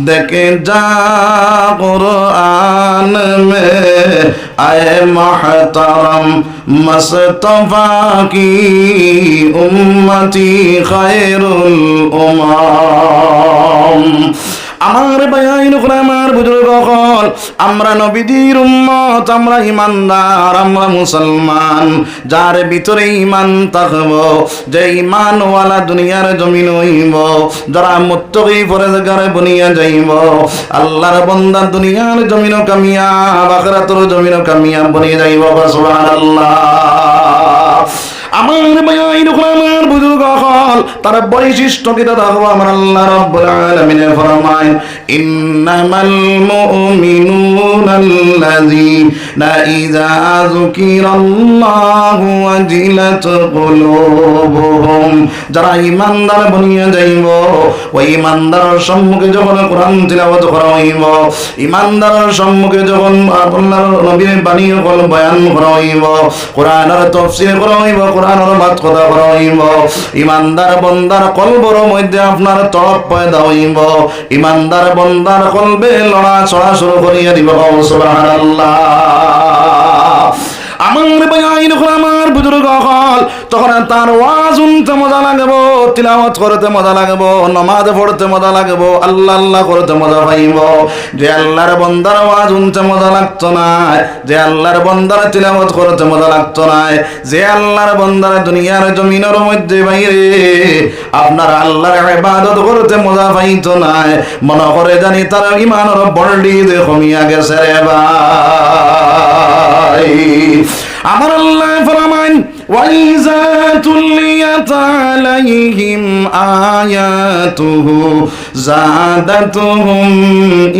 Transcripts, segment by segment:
দেখে যা কোরআন মে আয়ে মহতরম মস্তফা কি উম্মতি খৈরুল উমাম। আমার বায়াইন আমার বুজুর্গ হল আমরা নবীজির উম্মত, আমরা ইমানদার, আমরা মুসলমান। যার ভিতরে ইমান থাকব, যে ইমানওয়ালা দুনিয়ার জমিন হইব, যারা মুত্তকি পরেজগারে বনিয়া যাইব। আল্লাহর বন্দা দুনিয়ার জমিন কামিয়া আখিরাতের জমিন কামিয়া বনিয়া যাইব, সুবহানাল্লাহ। আমার বায়াইন আমার বুজুর্গ হল। তার বৈশিষ্ট্য কি দেখো আমার আল্লাহ রাব্বুল আলামিন ফরমায় ইন্নামাল মুমিনুনা আল্লাযীনা ইযা যুকিরাল্লাহু ওয়াজিলাত কুলুবুহুম। যারা ঈমানদার বনিয়া যাইব ওই ঈমানদারের সম্মুখে যখন কোরআন তিলাওয়াত করা হইব ঈমানদারের সম্মুখে যখন আল্লাহর নবীর বাণী বয়ান করা হইব কোরআনের তাফসীর করা হইব মাত কথা হইব ইমানদার বন্দার কলবর মধ্যে আপনার তরফ পয়দা হইব ইমানদার বন্দার কলবে লড়া চড়া শুরু করিয়া দিব। সুবহানাল্লাহ। আমার বায়াইন আমার বুজুর্গ হল তখন তার ওয়াজ শুনতে মজা লাগবো। তিলাওয়াত করতে মজা লাগবো, নমাজ পড়তে মজা লাগবো, আল্লাহ আল্লাহ করতে মজা পাইব। যে আল্লাহর বন্দার ওয়াজ শুনতে মজা লাগতো না, যে আল্লাহর বন্দার তিলাওয়াত করতে মজা লাগতো না, যে আল্লাহর বন্দার দুনিয়ার জমিনের মধ্যে বাইরে আপনার আল্লাহর ইবাদত করতে মজা পাইতো না। মনে করে জানি তার ইমানের বল্ডি কমিয়া গেছে রে ভাই। আমার আল্লাহ ফরমান ওয়াইজা তুলিয়াত আলাইহিম আয়াতুহু জাদাতুহুম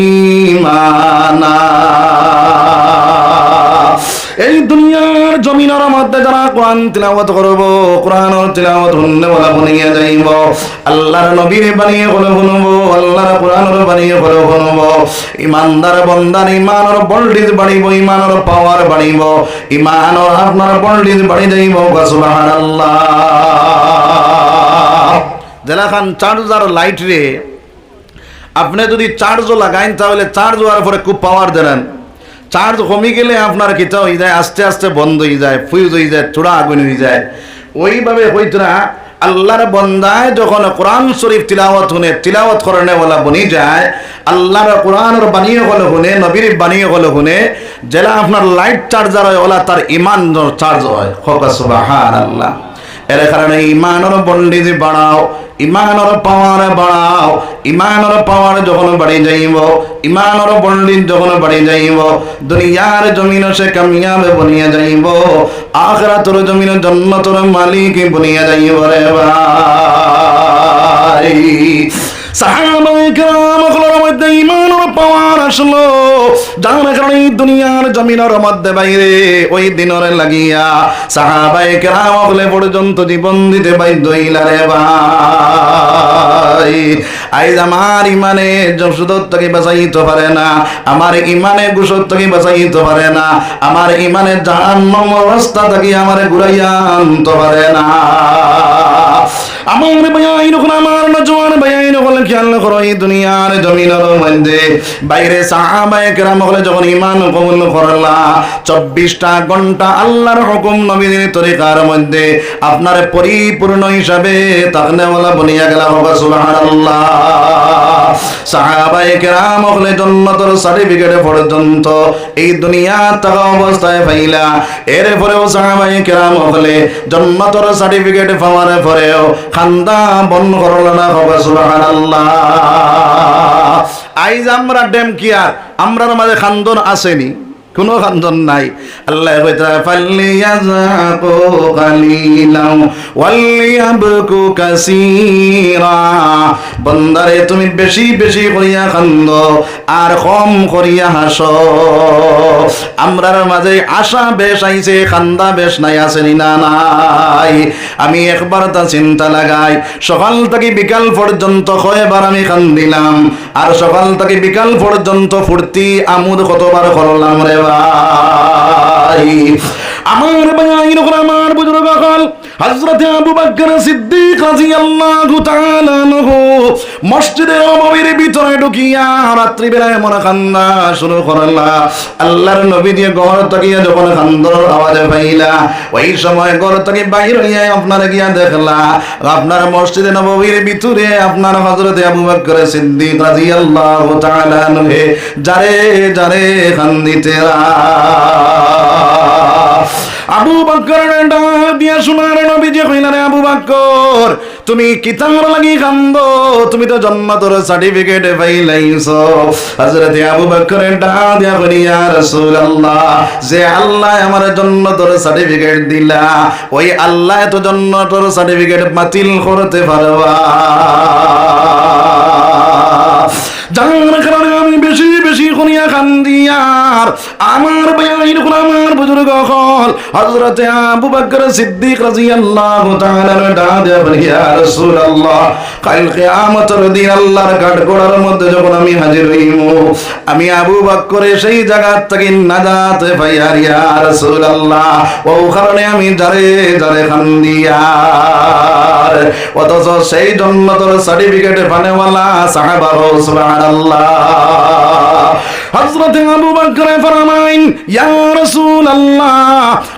ঈমানা এই দুনিয়ার জমিনের মধ্যে যারা কোরআন তিলাওয়াত করব, কোরআনের তিলাওয়াত শুনলে বলা বনিয়ে যাইব, আল্লাহর নবীর বানিয়ে বলে শুনব আল্লাহর কোরআনের বানিয়ে বলে শুনব ইমানদার বন্দার ইমানের বল্ডিজ বাড়িব, ইমানের পাওয়ার বাড়িব, ইমানের আপনার বল্ডিজ বাড়ি যাইব সুবহানাল্লাহ। জেলা খান চার্জার লাইট রে, আপনি যদি চার্জও লাগাইন তাহলে চার্জ হওয়ার পরে খুব পাওয়ার দেন। চার্জ কমে গেলে আপনার কিতা হয়ে যায়, আস্তে আস্তে বন্ধ হয়ে যায় ফুইজ হয়ে যায়, চূড়া আগুন হয়ে যায়। ওইভাবে হইতো না। আল্লাহর বন্দায় যখন কোরআন শরীফ তিলাওয়াত শুনে, তিলাওয়াত করনে বলা বনি যায়, আল্লাহর কোরআনের বানিয়ে হলে শুনে, নবীর বানিয়ে হলে শুনে যেটা আপনার লাইট চার্জার হয়, ওলা তার ইমান চার্জ হয়। হকা সুবাহান আল্লাহ এর কারণে ইমানের বন্ডিজি বাড়াও ইমানের পাওয়ার বাড়াও, ইমানর পাওয়ার যখন বাড়ি যাইব, ইমানর পন্ডিত যখন বাড়ি যাইব, দুনিয়ার জমিন সে কামিয়াবে বনিয়া যাইব, আখরাতর জমিন জন্ম তোর মালিক বনিয়া যাইব রে ভাই। সাহাবায়ে কেরামগুলোর মধ্যে ইমানের পাওয়ার আসলো। যার কারণে দুনিয়ার জমিনের মধ্যে বাইরে ওই দিনের লাগিয়া সাহাবায়ে কেরাম পর্যন্ত জীবন দিতে বাধ্য হইলা রে ভাই। আইজ আমার ইমানে যশুদত্তকে বাঁচাইতে পারে না, আমার ইমানে গুসত্তকে বাঁচাইতে পারে না, আমার ইমানে জাহান্নাম রাস্তা থেকে আমার ঘুরাইয়া আনতে পারে না। আমার বায়াইন হল আমার নজওয়ান বায়াইন হল খেয়াল করো এই দুনিয়ার জমিনের মধ্যে বাইরে সাহাবায়ে কেরাম হলে যখন ইমান কবুল করলা চব্বিশটা ঘণ্টা আল্লাহর হুকুম নবীর তরিকার মধ্যে আপনার পরিপূর্ণ হিসাবে তাকনে ওলা বনিয়া গেলা হবে সুবহানাল্লাহ সাহাবায়ে কেরাম হলে জন্নতর সার্টিফিকেট পর্যন্ত এই দুনিয়া থাকা অবস্থায় পাইলা এর পরেও সাহাবায়ে কেরাম হলে জন্নতর সার্টিফিকেট পাওয়ার পরেও খান্দা বন করল না হবে সুবহানাল্লাহ। আইজ আমরা ডেম কিয়ার আমরার মাঝে খান্দন আসেনি। কোনো খান্দন নাই। আল্লাহ কইতা ফাল্লিয়াযাকু কালিলাও ওয়ালিয়াবকু কাসীরা। বন্দারে, তুমি বেশি বেশি করিয়া খান্দ আর কম করিয়া হাসো। আমরার মাঝে আশা বেশ আইছে, খান্দা বেশ নাই আসেনি না নাই। আমি একবার তা চিন্তা লাগাই, সকাল থেকে বিকাল পর্যন্ত কয়বার আমি কান্দিলাম আর সকাল থেকে বিকাল পর্যন্ত ফুর্তি আমোদ কতবার করলাম রে ভাই। আমার ভাই আমার বুজুর্গ হযরত আবু বকর সিদ্দিক রাদিয়াল্লাহু তাআলা আনহু মসজিদে নববীর ভিতরে ঢুকিয়া রাত্রি বেলায় মনে কান্না শুরু করলা। আল্লাহর নবী দিয়ে ঘর থেকে যখন কান্দর আওয়াজ পাইলা, ওই সময় ঘর থেকে বাইর হইয়া আপনার গিয়া দেখলা, আপনার মসজিদে নববীর ভিতরে আপনার হযরত আবু বকর সিদ্দিক রাদিয়াল্লাহু তাআলা আনহু, যারে যারে কান্দিতেরা আবু বকর দিয়া শোনার নবী যে কইলা রে আবু বকর, তুমি কিতার লাগি কান্দ? তুমি তো জন্মতর সার্টিফিকেট পাইলাইছো। হযরত আবু বকর ডাক দিয়া কই ইয়া রাসূলুল্লাহ, যে আল্লাহ আমার জন্মতর সার্টিফিকেট দিলা, ওই আল্লাহ তো জন্মতর সার্টিফিকেট বাতিল করতে পারবা। আমি বেশি বেশি খান্দিয়ার আমার আমার বুজুর্গ হল আবু বকর সিদ্দিক রাদিয়াল্লাহু তাআলা ডাদে বলিয়া রাসূলুল্লাহ, কাল কিয়ামতের দিন আল্লাহর কাঠগড়ার মধ্যে যখন আমি হাজির হইমু আমি আবু সেই জায়গা থেকে নাজাত পাইয়ার, ইয়া রাসূলুল্লাহ, ও কারণে আমি যারে যারে খান্দিয়ার অথচ সেই জন্য তোর সার্টিফিকেট পানেওয়ালা সাহাবা সুবহানাল্লাহ। হযরত আবু বকর ফরমাইন, ইয়া রাসূলুল্লাহ,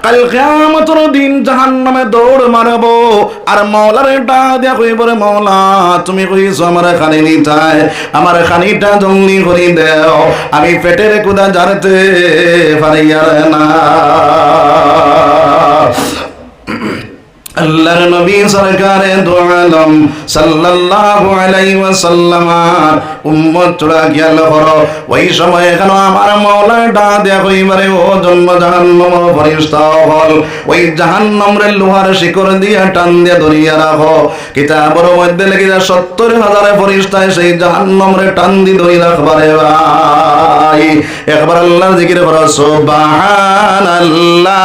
কাল কিয়ামতের দিন জাহান্নামে দৌড় মারবো আর মওলার ডাক দিয়া কইব রে মওলা তুমি কইছো আমার খানি নিতাই আমার খানিটা জঙ্গলি করে দেও, আমি পেটের কুদা জানতে পারি আর না। আল্লাহর নবী সরকারে দু সাল্লাল্লাহু আলাইহি ওয়াসাল্লাম উম্মত তোরা গিয়াল করো। ওই সময় কেন আমার মাওলা ডা দেয়া কইবারে ও জন্ম জাহান্নাম ফরিস্তা হল। ওই জাহান্নাম রে লোহার শিকড় দিয়া টান দিয়া ধরিয়া রাখো। কিতাবের মধ্যে লেগে যা সত্তর হাজারে ফরিস্তায় সেই জাহান্নাম রে টান দি ধরি রাখবারে ভাই। একবার আল্লাহর জিকির করো, সুবহানাল্লাহ।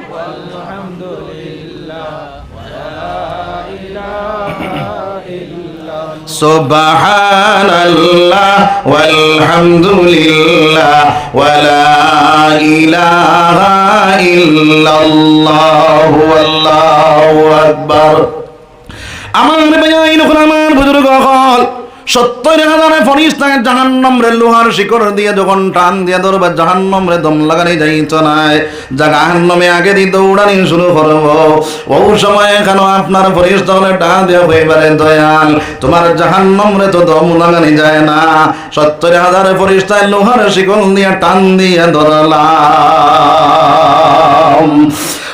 সুবহানাল্লাহ ওয়ালহামদুলিল্লাহ ওয়ালা ইলাহা ইল্লাল্লাহু আল্লাহু আকবার। আমার ভাই আমার বুজুর্গ হল সত্তর হাজারে ফরিস্তায় জাহান্নাম রে লোহার শিকড় দিয়ে যখন টান দিয়ে ধরবে জাহান্নাম রে দম লাগানি যাইতো নাই। জাহান্নামে আগে দিয়ে দৌড়ানি শুরু করব। ও সময় কেন আপনার ফরিস্তা হলে টান দিয়ে হইবারে দয়াল, তোমার জাহান্নাম রে তো দম লাগানি যায় না। সত্তর হাজারে ফরিস্তায় লোহার শিকড় দিয়ে টান দিয়ে ধরলাম।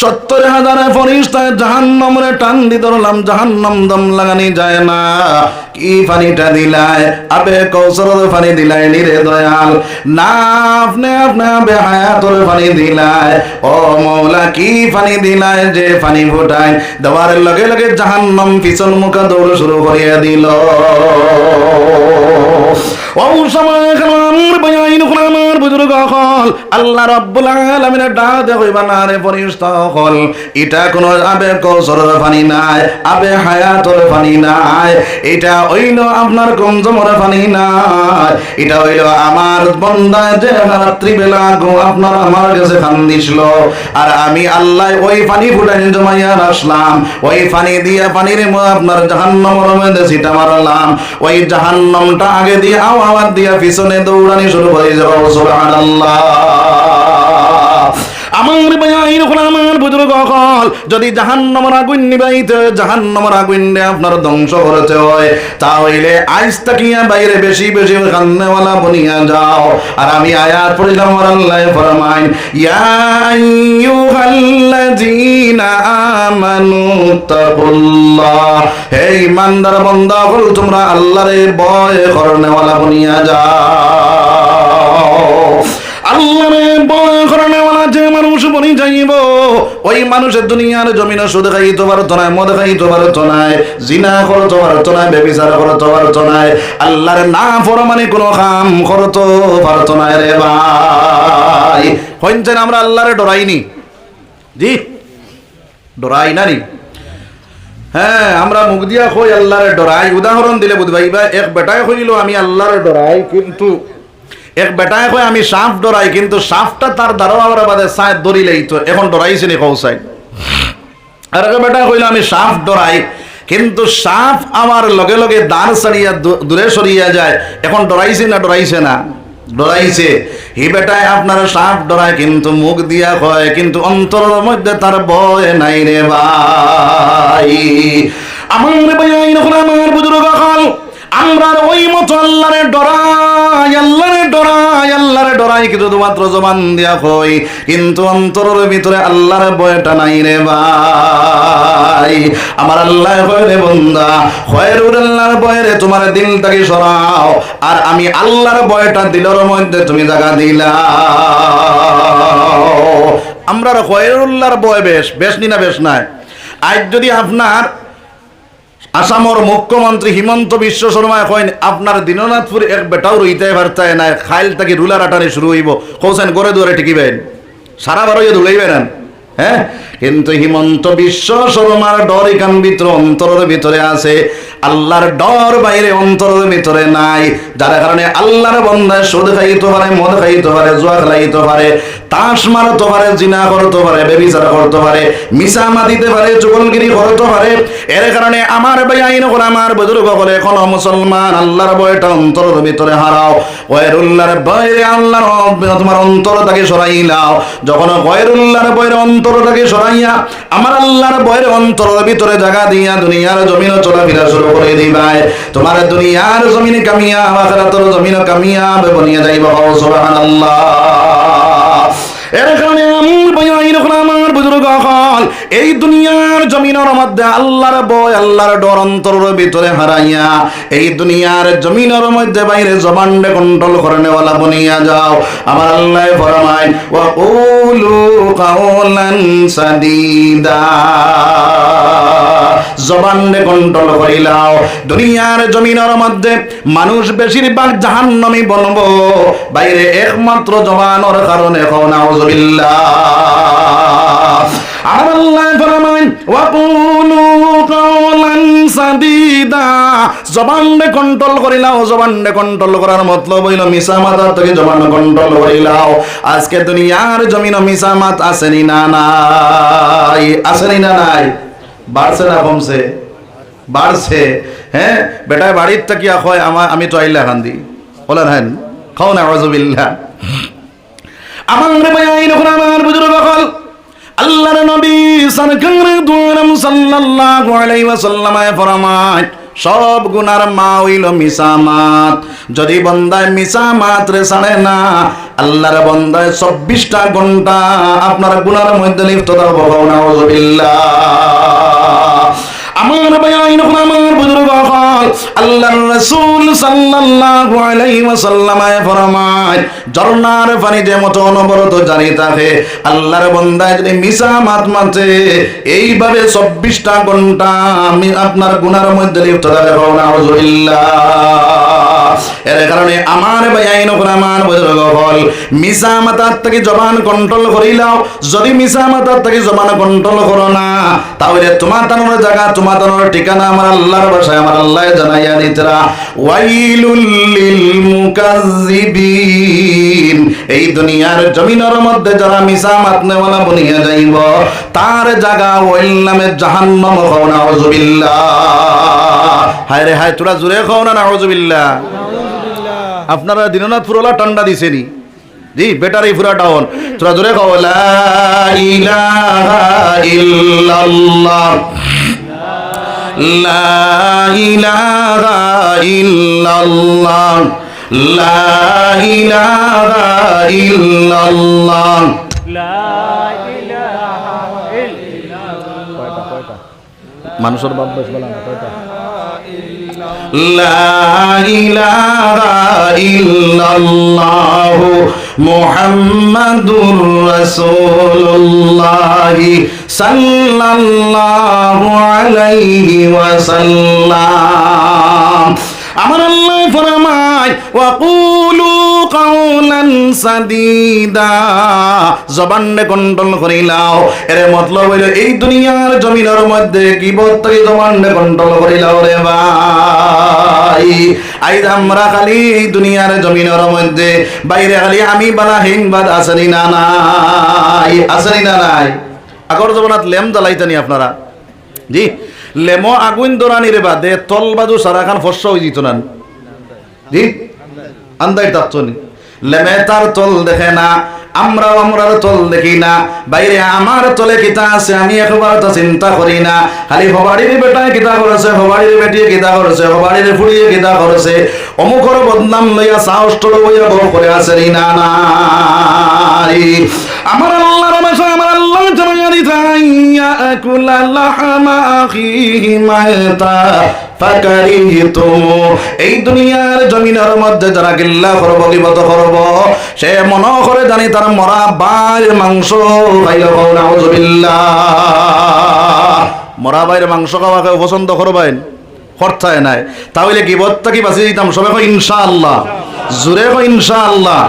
সত্তর হাজার ফরিস্তায় জাহান্নম রে টান দি ধরলাম, জাহান্নম দম লাগানি যায় না। কি পানিটা দিলায় আবে কৌশল পানি দিলাই নিরে দয়াল। না, আপনি আপনি আবে হায়াতর পানি দিলায় ও মৌলা, কি পানি দিলায় যে পানি ফোটায়? দেওয়ার লগে লগে জাহান্নম পিছন মুখা দৌড় শুরু করিয়া দিল। ও সময় এখন আমার বয়াইন বুজুর্গ হল, আল্লাহ রাব্বুল দে না রে হল। এটা আবে কৌশলের পানি নাই, আবে পানি নাই, এটা আপনার পানি নাই, এটা আমার বন্দা যে রাত্রি বেলা গো আপনার আমার কাছে কান্দিছিল আর আমি আল্লাহ ওই পানি ফুটাই জমাইয়া আসলাম ওই পানি দিয়ে পানির আপনার জাহান্নামের মধ্যে ছিটা মারলাম, ওই জাহান্নামটা আগে দিয়ে আওয়াজ দিয়া পিছনে দৌড়ানি শুরু করে সুবহানাল্লাহ আমার ভাইয়ের হল আমার বুজুর্গ হল যদি জাহান্নামের আগুন নিবাইতে হয়, জাহান্নামের আগুন আপনার ধ্বংস করতে হয় তাহলে আইস তাকিয়া বাইরে বেশি বেশি কান্নেওয়ালা বনিয়া যাও। আর আমি আয়াত পড়িলাম আমার আল্লাহ ফরমাইন ইয়া আইয়ুহাল্লাযীনা আমানু তাকুল্লাহ। হে ইমানদার বান্দা হল তোমরা আল্লাহরে ভয় করনেওয়ালা বনিয়া যাও। যাইব ওই মানুষের দুনিয়ার মদ জিনা বেবিচার আল্লাহর না ফরমানি কাম রে ভাই। হইছেন আমরা আল্লাহরে ডরাইনি। জি, ডরাই হ্যাঁ আমরা মুখ দিয়া কই আল্লাহরে ডরাই। উদাহরণ দিলে বুঝবাই বা এক বেটায় কইল আমি আল্লাহরে ডরাই, কিন্তু এক বেটায় কয়, আমি সাপ ডরাই, কিন্তু সাপটা তার দাঁড়াবার বাদে সায় দরিলেই তো, এখন ডরাইছে নি কৌসাই আর এক বেটা কইল, আমি সাপ ডরাই, কিন্তু সাপ আমার লগে লগে দাঁড় সারিয়া দূরে সরিয়া যায়, এখন ডরাইছে না ডরাইছে না? ডরাইছে। হি বেটায় আপনার সাপ ডরায়, কিন্তু মুখ দিয়া কয়, কিন্তু অন্তরের মধ্যে তার ভয় নাই রে ভাই। আমার ভাই আমার বুজুর্গ হল আমরা ওই মতো আল্লাহরে ডরাই আল্লাহরে ডরাই আল্লাহরে ডরাই, কিন্তু শুধুমাত্র জবান দিয়া কই, কিন্তু অন্তরের ভিতরে আল্লাহর ভয়টা নাই রে ভাই। আমার আল্লাহ কয়, রে বন্দা, খয়েরুল আল্লাহর ভয়ে তোমার দিলটাকে সরাও, আর আমি আল্লাহর ভয়টা দিলের মধ্যে তুমি জায়গা দিলা। আমরা খয়েরুল্লাহর ভয় বেশ বেশ নি না বেশ নাই। আজ যদি আপনার আসামর মুখ্যমন্ত্রী হিমন্ত বিশ্ব শর্মা কইন, আপনার দীননাথপুর এক বেটাও রইতে পারতায় না, খাইল তাকে রুলার আটানি শুরু হইব। কৌছেন গড়ে দুয়ারে টিকিবেন। সারা বারো দৌড়াইবেন হ্যাঁ? কিন্তু হিমন্ত বিশ্ব শর্মার ডর এখান ভিতরে, অন্তরের ভিতরে আছে। আল্লাহর ডর বাইরে, অন্তরের ভিতরে নাই। যার কারণে আল্লাহর বন্ধায় সুদ খাইতে পারে, মদ খাইতে পারে, জুয়া খেলাইতে পারে, তাস মারতে পারে, জিনা করতে পারে, বেবিচার করতে পারে পারে করতে পারে। এর কারণে আমার ভাই আইন করে আমার বুজুর্গ বলে কোন মুসলমান, আল্লাহর বয়টা অন্তরের ভিতরে হারাও। বয়রে আল্লাহর তোমার অন্তরটাকে সরাইলাও যখন বয়রে অন্তরটাকে সরাইয়া আমার আল্লাহর বয়রে অন্তরের ভিতরে জায়গা দিয়া দুনিয়ার জমিন চলাফেরা শুরু করে দিবাই তোমার দুনিয়ার জমিনে কামিয়া আখিরাতের জমিনে কামিয়া বনিয়া যাইবা সুবহানাল্লাহ। এর কারণে আমার ভাই এখন আমার বুজুর্গ হল, এই দুনিয়ার জমিনের মধ্যে আল্লাহর বয় আল্লাহর ডর অন্তরের ভিতরে হারাইয়া, এই দুনিয়ার জমিনের মধ্যে বাইরে জবানডে কন্ট্রোল করে নেওয়ালা বনিয়া যাও। আমার আল্লাহ ফরমায়, ওয়া কুলু কাওলান সাদিদা। জবানডে কন্ট্রোল করিলাও, দুনিয়ার জমিনের মধ্যে মানুষ বেশিরভাগ জাহান্নামী বনব। বাইরে একমাত্র জবানের কারণে নাউজুবিল্লাহ আমার আল্লাহ ফরমান ওয়াকুলু কাওলান সাদিদা। জবানডে কন্ট্রোল করিলাও জবানডে কন্ট্রোল করার মতলব হইল মিসামাত থেকে জবান কন্ট্রোল করিলাও আজকে দুনিয়ার জমিন মিসামাত আসেনি না নাই? আসেনি না নাই? বাড়ছে না কমছে? বাড়ছে। হ্যাঁ? বেটায় বাড়ির তাকিয়া হয় আমার আমি তো আইলা খান্দি। বলেন হ্যাঁ খাও না আজবিল্লা আমার ভাই, আইন আমার বুজুর্গ আল্লাহর নবী সরকার দুয়ারম সাল্লাল্লাহু আলাইহি ওয়াসাল্লাম ফরমায়, সব গুনার মা হইল মিসামাত। যদি বন্দায় মিসামাত রে সাড়ে না, আল্লাহর বন্দায় চব্বিশটা ঘণ্টা আপনার গুনার মধ্যে লিপ্ত থাকব, নাউজুবিল্লাহ। আমার ভাই আইন আমার বুজুর্গ আল্লাহর রাসূল সাল্লাল্লাহু আলাইহি ওয়াসাল্লাম ফরমায়, ঝর্ণার পানি যে থাকে। আল্লাহর বান্দায় যদি মিসা মাত মাতে এইভাবে 24টা ঘণ্টা আমি আপনার গুনার মধ্যে লিপ্ত থাকে নাউজুবিল্লাহ। এর কারণে আমার ভাই আইন আমার বুজুর্গ হল মিসা মাতার থেকে জবান কন্ট্রোল করিলাও যদি মিসা মাতার থেকে জবান কন্ট্রোল করো না, তাহলে তোমার তানোর জায়গা, তোমার তানোর ঠিকানা আমার আল্লাহর ভাষায় আমার আল্লাহ জানাইয়া দিতরা ওয়াইলুল লিল মুকাজ্জিবিন। এই দুনিয়ার জমিনের মধ্যে যারা মিসা মাত নেওয়ালা বনিয়া যাইব, তার জায়গা ওইল নামে জাহান্নাম খাও না হায় রে হায়, তোরা জুড়ে খাও না, নাউজুবিল্লাহ। আপনারা দীননাথ পুরলা ঠান্ডা দিছেনি। জি ব্যাটারি পুরা ডাউন তোরা জোরে কও লা ইলাহা ইল্লাল্লাহ। লা ইলাহা ইল্লাল্লাহ। লা ইলাহা ইল্লাল্লাহ। মানুষের বাপ বেশ বলা না কয়টা? লা ইলাহা ইল্লাল্লাহ মুহাম্মাদুর রাসূলুল্লাহ সাল্লাল্লাহু আলাইহি ওয়াসাল্লাম আমার আল্লাহ ফরমায় ওয়াকুলু কাউলান সাদিদা। জবাননে কন্ট্রোল করিলাও এর মতলব হইল, এই দুনিয়ার জমিনের মধ্যে কি বত্তরি জবাননে কন্ট্রোল করিলাও রে ভাই। আইজ আমরা খালি এই দুনিয়ার জমিনের মধ্যে, বাইরে খালি আমি বালা হিংবাদ আসেনি না নাই। আসেনি না নাই। আগর জমানাত লেম জ্বালাইতেনি আপনারা। জি, লেমো আগুন দোরানির বাদে তল বাজু সারাখান ফর্স হয়ে দিত না। জি আন্দাই তাচ্ছনি লেমে তার তল দেখে না, আমরাও আমরার তল দেখি না। বাইরে আমার চলে কিতা আছে, আমি একবার তো চিন্তা করি না। খালি হবাড়ির বেটায় কিতা করেছে হবাড়ির বেটিয়ে কিতা করেছে হবাড়ির ফুড়িয়ে কিতা করেছে। অমুকর বদনাম লইয়া সাহস লইয়া বড় করে আছে না? নাই আমার আল্লাহর বাসা আমার আল্লাহ জামাইয়া দিতাইয়া কুলা লাহামা আখিহি ফাকারিহিতুম এই দুনিয়ার জমিনের মধ্যে যারা গিল্লা করব, গিবত করব, সে মন করে জানি তার মরা বাইর মাংস মরা বাইর মাংস খাওয়াকে পছন্দ করবেন? খরচায় নাই। তাহলে গিবতটা কি বাঁচিয়ে দিতাম? সবাই ইনশাআল্লাহ। কয়, ইনশাআল্লাহ।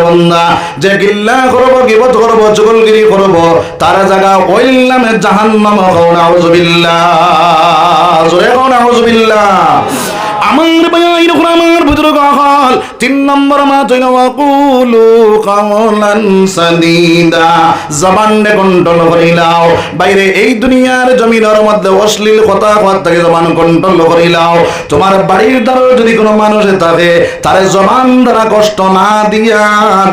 বান্দা যে গিল্লা করব, গিবত করব চুগলগিরি করব, তার জায়গা ওইলামে জাহান্নাম খাও নাউজুবিল্লাহ। জোরে খাও নাউজুবিল্লাহ। আমার ভাই রকম আমার বুজুর্গ হল, তিন নম্বর মা রে কন্ট্রোল বাইরে এই দুনিয়ার জমিনের মধ্যে অশ্লীল কথা কথা থেকে জবান কন্ট্রোল তোমার বাড়ির দ্বারা যদি কোনো থাকে, তার জবান দ্বারা কষ্ট না দিয়া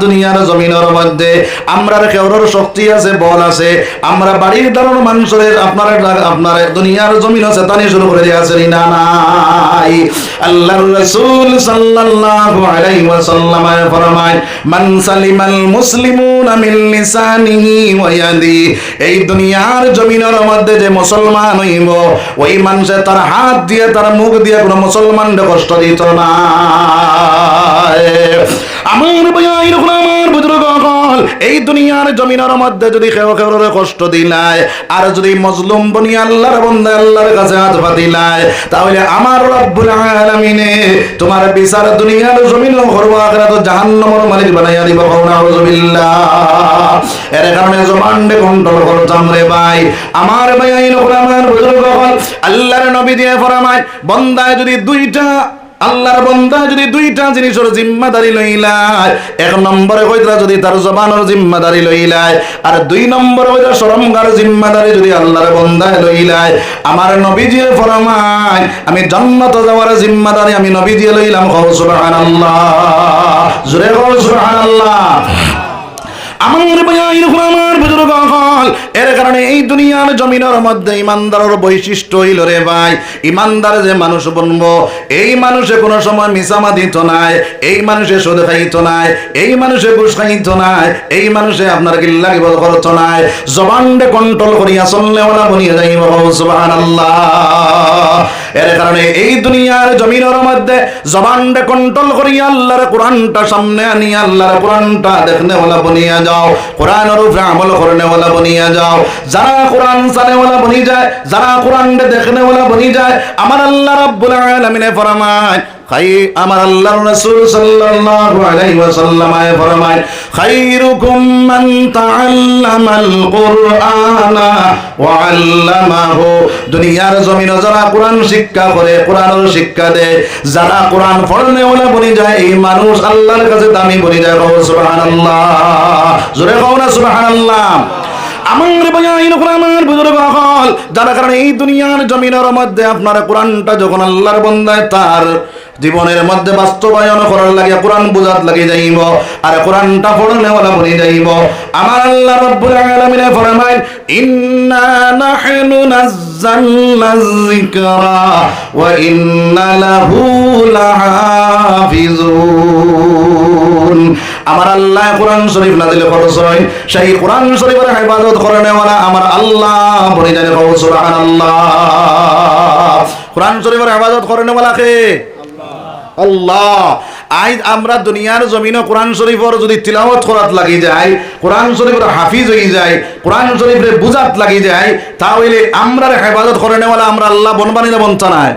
দুনিয়ার জমিনের মধ্যে আমরা কেউর শক্তি আছে, বল আছে। আমরা বাড়ির দ্বারা মানুষের আপনার আপনার দুনিয়ার জমিন আছে, তানি শুরু করে দিয়েছে না নাই। আল্লাহর রাসূল সাল্লাল্লাহু আলাইহি ওয়াসাল্লাম ফরমায়, মান সালিমাল মুসলিমুনা মিন লিসানিহি ওয়া ইয়াদি এই দুনিয়ার জমিনের মধ্যে যে মুসলমান হইব, ওই মানুষে তার হাত দিয়ে, তার মুখ দিয়ে কোনো মুসলমানকে কষ্ট দিত না। আমার ভাই, এরকম এই দুনিয়ার জমিনের মধ্যে যদি কেউ কেউ কষ্ট দিলায়, আর যদি মজলুম বনি আল্লাহর বন্ধে আল্লাহর কাছে হাত পাতিলায় তাহলে আমার রব্বুল আলামিনে তোমার বিচার দুনিয়ার জমিন করব আখিরাত জাহান্নামের মালিক বানাইয়া দিব নাউজুবিল্লাহ এর কারণে জবানকে কন্ট্রোল করতাম রে ভাই। আমার ভাই, আইন আমার বুজুর্গ আল্লাহর নবী দিয়ে ফরমায়, বন্দায় যদি দুইটা আল্লাহর বন্দা যদি দুইটা জিনিসের জিম্মাদারি লইলায় এক নম্বরে কইতরা যদি তার জবানের জিম্মাদারি লইলায় আর দুই নম্বরে কইতরা শরমগার জিম্মাদারি যদি আল্লাহর বন্দায় লইলায় আমার নবীজি ফরমায়, আমি জান্নাত যাওয়ার জিম্মাদারি আমি নবীজি লইলাম, কও সুবহানাল্লাহ, জোরে কও সুবহানাল্লাহ। আমার ভাই আমার বুজুর্গ হল এর কারণে এই দুনিয়ার জমিনের মধ্যে ইমানদারের বৈশিষ্ট্য হইল রে ভাই, ইমানদার যে মানুষ বনবো, এই মানুষে কোনো সময় মিসামা দিত নাই, এই মানুষে সুদ খাইত নাই, এই মানুষে ঘুষ খাইত নাই, এই মানুষে আপনার গিল্লা গিবত করত নাই জবানকে কন্ট্রোল করিয়া চললে ওলা বনিয়ে যাইব, সুবহানাল্লাহ। এর কারণে এই দুনিয়ার জমিনের মধ্যে জবানটা কন্ট্রোল করিয়া আল্লাহর কোরআনটা সামনে আনি আল্লাহর কোরআনটা দেখনে ওলা বনিয়া যাও। কোরআনের উপরে আমল করনে ওয়ালা বনিয়া যাও। যারা কোরআন জানে ওয়ালা বনি যায়, যারা কোরআন দেখনে ওয়ালা বনি যায়, আমার আল্লাহ রাব্বুল আলামিনে ফরমায় আমার রাসূল সাল্লাল্লাহু আলাইহি ওয়াসাল্লাম আয় ফরমায় মান তাআল্লামাল কুরআনা ওয়া আল্লামাহু। দুনিয়ার জমিনে যারা কোরআন শিক্ষা করে কোরআনের শিক্ষা দেয়। যারা কোরআন পড়লে ওলা বনি যায়, এই মানুষ আল্লাহর কাছে দামি বনি যায়। কও, সুবহানাল্লাহ। জোরে কও না, সুবহানাল্লাহ। আমার আমার বুজুর্গ হল যার কারণে এই দুনিয়ার জমিনের মধ্যে আপনার কোরআনটা যখন আল্লাহর বন্দায়, তার জীবনের মধ্যে বাস্তবায়ন করার লাগে, কোরআন বুঝাত লাগে যাইব, আর কোরআনটা পড়লে ওলা বনে যাইব। আমার আল্লাহ রব্বুল আলামিন ফরমায় ইন্না নাহনু নাযালনা যিকরা ওয়া ইন্না লাহু লাহাফিজুন। আমার আল্লাহ কোরআন শরীফ নাজিল করছেন সেই কোরআন শরীফের ইবাদত করে নেওয়ালা আমার আল্লাহ বলে জানে সুবহানাল্লাহ। কোরআন শরীফের ইবাদত করে নেওয়ালা কে আল্লাহ। আজ আমরা দুনিয়ার জমিনে কোরআন শরীফের যদি তিলাওয়াত করাত লাগি যায়, কোরআন শরীফের হাফিজ হয়ে যায়, কোরআন শরীফের বুঝাত লাগি যায়, তাহলে আমরা হেফাজত করে নেওয়ালা আমরা আল্লাহ বনবানি না বনতা নাই।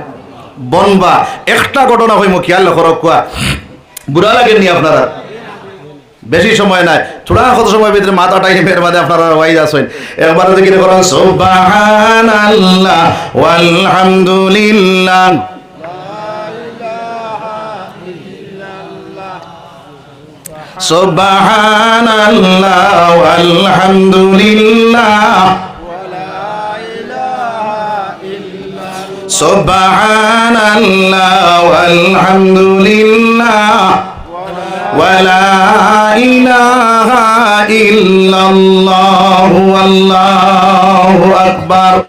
বনবা। একটা ঘটনা হইম, খেয়াল করক কোয়া। বুড়া লাগেননি আপনারা? বেশি সময় নাই। থোড়া কত সময় ভিতরে মাথা টাইমের মাঝে আপনারা, ওয়াইজ আসেন একবার দেখি করেন, সুবহানাল্লাহ, ওয়ালহামদুলিল্লাহ। سبحان الله والحمد لله ولا إله إلا سبحان الله والحمد لله ولا إله إلا الله والله أكبر.